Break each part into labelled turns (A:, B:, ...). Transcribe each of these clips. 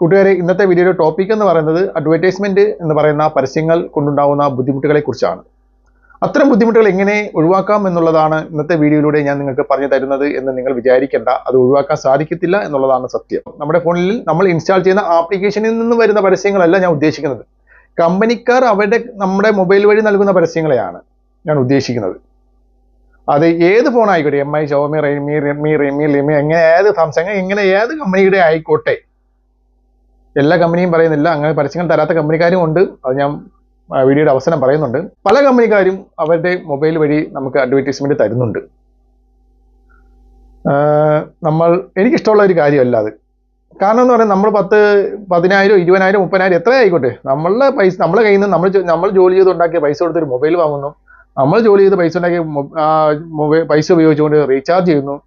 A: കൂട്ടുകാരെ ഇന്നത്തെ വീഡിയോയുടെ ടോപ്പിക് എന്ന് പറയുന്നത് അഡ്വർടൈസ്മെന്റ് എന്ന് പറയുന്ന പരസ്യങ്ങൾ കൊണ്ടുണ്ടാകുന്ന ബുദ്ധിമുട്ടുകളെ കുറിച്ചാണ് അത്തരം ബുദ്ധിമുട്ടുകൾ എങ്ങനെ ഒഴിവാക്കാം എന്നുള്ളതാണ് ഇന്നത്തെ വീഡിയോയിലൂടെ ഞാൻ നിങ്ങൾക്ക് പറഞ്ഞു തരുന്നത് എന്ന് നിങ്ങൾ വിചാരിക്കേണ്ട. അത് ഒഴിവാക്കാൻ സാധിക്കത്തില്ല എന്നുള്ളതാണ് സത്യം. നമ്മുടെ ഫോണിൽ നമ്മൾ ഇൻസ്റ്റാൾ ചെയ്യുന്ന ആപ്ലിക്കേഷനിൽ നിന്നും വരുന്ന പരസ്യങ്ങളല്ല ഞാൻ ഉദ്ദേശിക്കുന്നത്. കമ്പനിക്കാർ അവരുടെ നമ്മുടെ മൊബൈൽ വഴി നൽകുന്ന പരസ്യങ്ങളെയാണ് ഞാൻ ഉദ്ദേശിക്കുന്നത്. അത് ഏത് ഫോൺ ആയിക്കോട്ടെ M I Xiaomi Redmi Redmi Remi ലിമി എങ്ങനെ ഏത് സാംസങ് എങ്ങനെ ഏത് കമ്പനിയുടെ ആയിക്കോട്ടെ എല്ലാ കമ്പനിയും പറയുന്നില്ല. അങ്ങനെ പരസ്യങ്ങൾ തരാത്ത കമ്പനിക്കാരും ഉണ്ട്. അത് ഞാൻ വീഡിയോയുടെ അവസാനം പറയുന്നുണ്ട്. പല കമ്പനിക്കാരും അവരുടെ മൊബൈൽ വഴി നമുക്ക് അഡ്വർടൈസ്മെന്റ് തരുന്നുണ്ട്. നമ്മൾ എനിക്കിഷ്ടമുള്ള ഒരു കാര്യമല്ല അത്. കാരണം എന്ന് പറയുന്നത് നമ്മൾ പത്ത് പതിനായിരം ഇരുപതിനായിരം മുപ്പതിനായിരം എത്ര ആയിക്കോട്ടെ നമ്മളുടെ പൈസ നമ്മളെ കയ്യിൽ നിന്ന് നമ്മൾ നമ്മൾ ജോലി ചെയ്ത് ഉണ്ടാക്കിയ പൈസ കൊടുത്തൊരു മൊബൈൽ വാങ്ങുന്നു. നമ്മൾ ജോലി ചെയ്ത് പൈസ ഉണ്ടാക്കിയ മൊബൈൽ പൈസ ഉപയോഗിച്ചുകൊണ്ട് റീചാർജ് ചെയ്യുന്നു.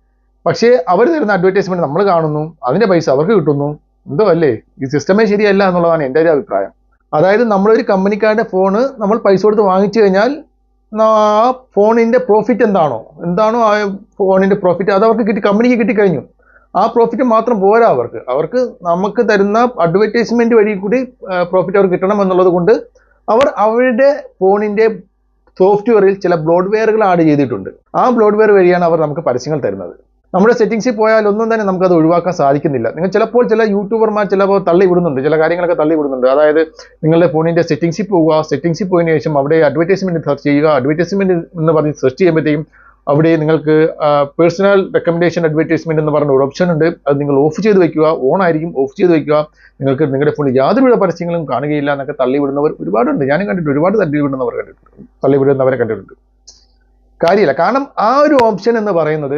A: പക്ഷേ അവർ തരുന്ന അഡ്വർടൈസ്മെന്റ് നമ്മൾ കാണുന്നു. അതിന്റെ പൈസ അവർക്ക് കിട്ടുന്നു. എന്തോ അല്ലേ ഈ സിസ്റ്റമേ ശരിയല്ല എന്നുള്ളതാണ് എന്റെ ഒരു അഭിപ്രായം. അതായത് നമ്മളൊരു കമ്പനിക്കാരുടെ ഫോണ് നമ്മൾ പൈസ കൊടുത്ത് വാങ്ങിച്ചു കഴിഞ്ഞാൽ ആ ഫോണിന്റെ പ്രോഫിറ്റ് എന്താണോ? എന്താണോ ആ ഫോണിന്റെ പ്രോഫിറ്റ് അത് അവർക്ക് കിട്ടി കമ്പനിക്ക് കിട്ടിക്കഴിഞ്ഞു. ആ പ്രോഫിറ്റ് മാത്രം പോരാ അവർക്ക്. അവർക്ക് നമുക്ക് തരുന്ന അഡ്വർടൈസ്മെന്റ് വഴി കൂടി പ്രോഫിറ്റ് അവർക്ക് കിട്ടണം എന്നുള്ളത് കൊണ്ട് അവർ അവരുടെ ഫോണിന്റെ സോഫ്റ്റ്വെയറിൽ ചില ബ്ലോഡ്വെയറുകൾ ആഡ് ചെയ്തിട്ടുണ്ട്. ആ ബ്ലോഡ്വെയർ വഴിയാണ് അവർ നമുക്ക് പരസ്യങ്ങൾ തരുന്നത്. നമ്മുടെ സെറ്റിംഗ്സിൽ പോയാൽ ഒന്നും തന്നെ നമുക്ക് അത് ഒഴിവാക്കാൻ സാധിക്കുന്നില്ല. നിങ്ങൾ ചിലപ്പോൾ ചില യൂട്യൂബർമാർ ചിലപ്പോൾ തള്ളി വിടുന്നുണ്ട്. ചില കാര്യങ്ങളൊക്കെ തള്ളി വിടുന്നുണ്ട്. അതായത് നിങ്ങളുടെ ഫോണിന്റെ സെറ്റിംഗ്സിൽ പോവുക സെറ്റിംഗ്സിൽ പോയതിനു ശേഷം അവിടെ അഡ്വർടൈസ്മെന്റ് സെർച്ച് ചെയ്യുക അഡ്വർടൈസ്മെന്റ് എന്ന് പറഞ്ഞ് സെർച്ച് ചെയ്യുമ്പോഴത്തേക്കും അവിടെ നിങ്ങൾക്ക് പേഴ്സണൽ റെക്കമെൻഡേഷൻ അഡ്വർടൈസ്മെന്റ് എന്ന് പറഞ്ഞ ഒരു ഓപ്ഷൻ ഉണ്ട്. അത് നിങ്ങൾ ഓഫ് ചെയ്ത് വെക്കുക. ഓൺ ആയിരിക്കും ഓഫ് ചെയ്ത് വെക്കുക. നിങ്ങൾക്ക് നിങ്ങളുടെ ഫോണിൽ യാതൊരുവിധ പരസ്യങ്ങളും കാണുകയില്ല എന്നൊക്കെ തള്ളി വിടുന്നവർ ഒരുപാടുണ്ട്. ഞാനും കണ്ടിട്ടുണ്ട്. ഒരുപാട് തള്ളി വിടുന്നവർ കണ്ടിട്ടുണ്ട്. തള്ളി വിടുന്നവരെ കണ്ടിട്ടുണ്ട്. കാര്യമില്ല. കാരണം ആ ഒരു ഓപ്ഷൻ എന്ന് പറയുന്നത്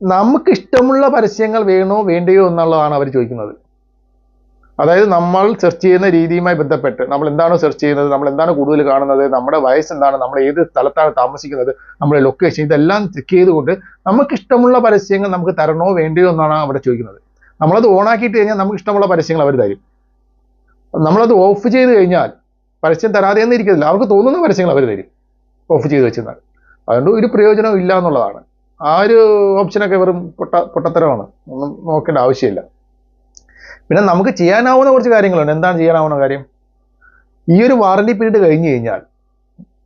A: നമുക്ക് ഇഷ്ടമുള്ള പരസ്യങ്ങൾ വേണോ വേണ്ടയോ എന്നുള്ളതാണ് അവർ ചോദിക്കുന്നത്. അതായത് നമ്മൾ സെർച്ച് ചെയ്യുന്ന രീതിയുമായി ബന്ധപ്പെട്ട് നമ്മൾ എന്താണ് സെർച്ച് ചെയ്യുന്നത് നമ്മൾ എന്താണ് കൂടുതൽ കാണുന്നത് നമ്മുടെ വയസ്സ് എന്താണ് നമ്മൾ ഏത് സ്ഥലത്താണ് താമസിക്കുന്നത് നമ്മുടെ ലൊക്കേഷൻ ഇതെല്ലാം ചെക്ക് ചെയ്തുകൊണ്ട് നമുക്ക് ഇഷ്ടമുള്ള പരസ്യങ്ങൾ നമുക്ക് തരണോ വേണ്ടയോ എന്നാണ് അവിടെ ചോദിക്കുന്നത്. നമ്മളത് ഓണാക്കിയിട്ട് കഴിഞ്ഞാൽ നമുക്ക് ഇഷ്ടമുള്ള പരസ്യങ്ങൾ അവർ തരും. നമ്മളത് ഓഫ് ചെയ്ത് കഴിഞ്ഞാൽ പരസ്യം തരാതെ എന്നിരിക്കത്തില്ല അവർക്ക് തോന്നുന്ന പരസ്യങ്ങൾ അവർ തരും. ഓഫ് ചെയ്ത് വെച്ചെന്നാൽ അതുകൊണ്ട് ഒരു പ്രയോജനവും ഇല്ല എന്നുള്ളതാണ്. ആ ഒരു ഓപ്ഷനൊക്കെ വെറും പൊട്ട പൊട്ടത്തരമാണ്. ഒന്നും നോക്കേണ്ട ആവശ്യമില്ല. പിന്നെ നമുക്ക് ചെയ്യാനാവുന്ന കുറച്ച് കാര്യങ്ങളുണ്ട്. എന്താണ് ചെയ്യാനാവുന്ന കാര്യം? ഈ ഒരു വാറണ്ടി പീരീഡ് കഴിഞ്ഞു കഴിഞ്ഞാൽ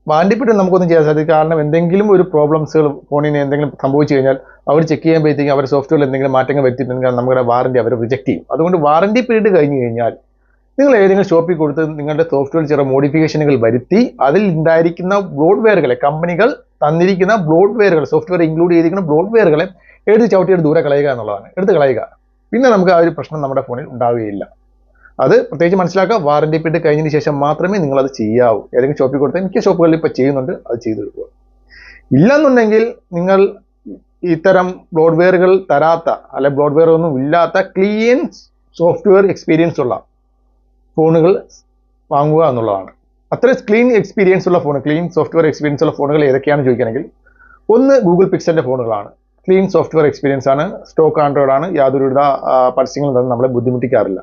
A: വാറണ്ടി പീരീഡ് നമുക്കൊന്നും ചെയ്യാൻ സാധിക്കും കാരണം എന്തെങ്കിലും ഒരു പ്രോബ്ലംസുകൾ ഫോണിന് എന്തെങ്കിലും സംഭവിച്ചു കഴിഞ്ഞാൽ അവർ ചെക്ക് ചെയ്യുമ്പോഴത്തേക്കും അവർ സോഫ്റ്റ്വെയറിൽ എന്തെങ്കിലും മാറ്റങ്ങൾ വരുത്തിയിട്ടുണ്ടെങ്കിൽ നമ്മുടെ വാറണ്ടി അവർ റിജക്ട് ചെയ്യും. അതുകൊണ്ട് വാറണ്ടി പീരീഡ് കഴിഞ്ഞു കഴിഞ്ഞാൽ നിങ്ങൾ ഏതെങ്കിലും ഷോപ്പിൽ കൊടുത്ത് നിങ്ങളുടെ സോഫ്റ്റ്വെയർ ചില മോഡിഫിക്കേഷനുകൾ വരുത്തി അതിൽ ഉണ്ടായിരിക്കുന്ന ബ്ലോഡ്വെയറുകളെ കമ്പനികൾ തന്നിരിക്കുന്ന ബ്ലോഡ്വെയറുകൾ സോഫ്റ്റ്വെയർ ഇൻക്ലൂഡ് ചെയ്തിരിക്കുന്ന ബ്ലോഡ്വെയറുകളെ എടുത്ത് ചവിട്ടിയെടുത്ത് ദൂരെ കളയുക എന്നുള്ളതാണ്. എടുത്ത് കളയുക. പിന്നെ നമുക്ക് ആ ഒരു പ്രശ്നം നമ്മുടെ ഫോണിൽ ഉണ്ടാവുകയില്ല. അത് പ്രത്യേകിച്ച് മനസ്സിലാക്കുക വാറണ്ടി പീരീഡ് കഴിഞ്ഞതിന് ശേഷം മാത്രമേ നിങ്ങൾ അത് ചെയ്യാവൂ. ഏതെങ്കിലും ഷോപ്പിൽ കൊടുത്താൽ മിക്ക ഷോപ്പുകളിൽ ഇപ്പോൾ ചെയ്യുന്നുണ്ട് അത് ചെയ്തു കൊടുക്കുക ഇല്ലെന്നുണ്ടെങ്കിൽ നിങ്ങൾ ഇത്തരം ബ്ലോഡ്വെയറുകൾ തരാത്ത അല്ലെ ബ്ലോഡ്വെയർ ഒന്നും ഇല്ലാത്ത ക്ലീൻ സോഫ്റ്റ്വെയർ എക്സ്പീരിയൻസ് ഉള്ള ഫോണുകൾ വാങ്ങുക എന്നുള്ളതാണ്. അത്ര ക്ലീൻ എക്സ്പീരിയൻസ് ഉള്ള ഫോൺ ക്ലീൻ സോഫ്റ്റ്വെയർ എക്സ്പീരിയൻസ് ഉള്ള ഫോണുകൾ ഏതൊക്കെയാണെന്ന് ചോദിക്കുകയാണെങ്കിൽ ഒന്ന് ഗൂഗിൾ പിക്സലിന്റെ ഫോണുകളാണ് ക്ലീൻ സോഫ്റ്റ്വെയർ എക്സ്പീരിയൻസ് ആണ്. സ്റ്റോക്ക് ആൻഡ്രോയിഡ് ആണ്. യാതൊരുവിധ പരസ്യങ്ങളും തന്നെ നമ്മളെ ബുദ്ധിമുട്ടിക്കാറില്ല.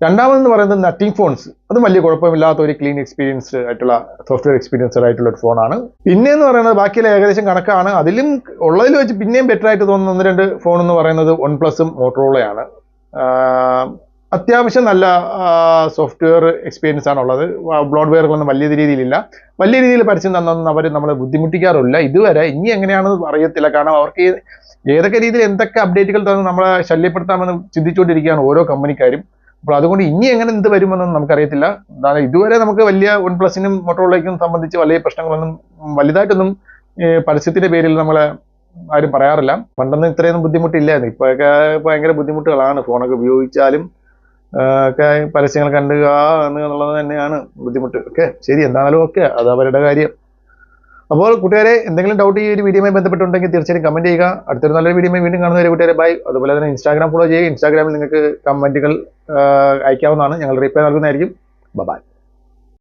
A: രണ്ടാമതെന്ന് പറയുന്നത് നത്തിങ് ഫോൺസ് അത് വലിയ കുഴപ്പമില്ലാത്ത ഒരു ക്ലീൻ എക്സ്പീരിയൻസ് ആയിട്ടുള്ള സോഫ്റ്റ്വെയർ എക്സ്പീരിയൻസ് ആയിട്ടുള്ള ഒരു ഫോണാണ് പിന്നെ എന്ന് പറയുന്നത് ബാക്കിയുള്ള ഏകദേശം കണക്കാണ്. അതിലും ഉള്ളതിൽ വെച്ച് പിന്നെയും ബെറ്റർ ആയിട്ട് തോന്നുന്ന ഒന്ന് രണ്ട് ഫോൺ എന്ന് പറയുന്നത് വൺ പ്ലസും മോട്ടറോളയാണ് അത്യാവശ്യം നല്ല സോഫ്റ്റ്വെയർ എക്സ്പീരിയൻസ് ആണുള്ളത്. ബ്ലോഡ്വെയറുകളൊന്നും വലിയ രീതിയിലില്ല. വലിയ രീതിയിൽ പരസ്യം തന്നൊന്നും അവർ നമ്മളെ ബുദ്ധിമുട്ടിക്കാറില്ല. ഇതുവരെ ഇനി എങ്ങനെയാണെന്ന് അറിയത്തില്ല. കാരണം അവർക്ക് ഏതൊക്കെ രീതിയിൽ എന്തൊക്കെ അപ്ഡേറ്റുകൾ തന്ന് നമ്മളെ ശല്യപ്പെടുത്താമെന്ന് ചിന്തിച്ചുകൊണ്ടിരിക്കുകയാണ് ഓരോ കമ്പനിക്കാരും. അപ്പോൾ അതുകൊണ്ട് ഇനി എങ്ങനെ എന്ത് വരുമെന്നൊന്നും നമുക്കറിയത്തില്ല. ഇതുവരെ നമുക്ക് വലിയ വൺ പ്ലസിനും മൊട്ടോളയ്ക്കും സംബന്ധിച്ച് വലിയ പ്രശ്നങ്ങളൊന്നും വലുതായിട്ടൊന്നും പരസ്യത്തിന്റെ പേരിൽ നമ്മളെ ആരും പറയാറില്ല. പണ്ടൊന്നും ഇത്രയൊന്നും ബുദ്ധിമുട്ടില്ലായിരുന്നു. ഇപ്പോഴൊക്കെ ഭയങ്കര ബുദ്ധിമുട്ടുകളാണ്. ഫോണൊക്കെ ഉപയോഗിച്ചാലും ഒക്കെ പരസ്യങ്ങൾ കണ്ട് ആ എന്നുള്ളത് തന്നെയാണ് ബുദ്ധിമുട്ട്. ഓക്കെ ശരി എന്താണെങ്കിലും ഓക്കെ അത് അവരുടെ കാര്യം. അപ്പോൾ കൂട്ടുകാരെ എന്തെങ്കിലും ഡൗട്ട് ഈ ഒരു വീഡിയോയുമായി ബന്ധപ്പെട്ടുണ്ടെങ്കിൽ തീർച്ചയായും കമന്റ് ചെയ്യുക. അടുത്തൊരു നല്ലൊരു വീഡിയോയുമായി വീണ്ടും കാണുന്നവരെ കൂട്ടുകാരെ ബൈ അതുപോലെ തന്നെ ഇൻസ്റ്റാഗ്രാം ഫോളോ ചെയ്യുക. ഇൻസ്റ്റാഗ്രാമിൽ നിങ്ങൾക്ക് കമന്റുകൾ അയക്കാവുന്നതാണ്. ഞങ്ങൾ റിപ്ലൈ നൽകുന്നതായിരിക്കും. ബൈ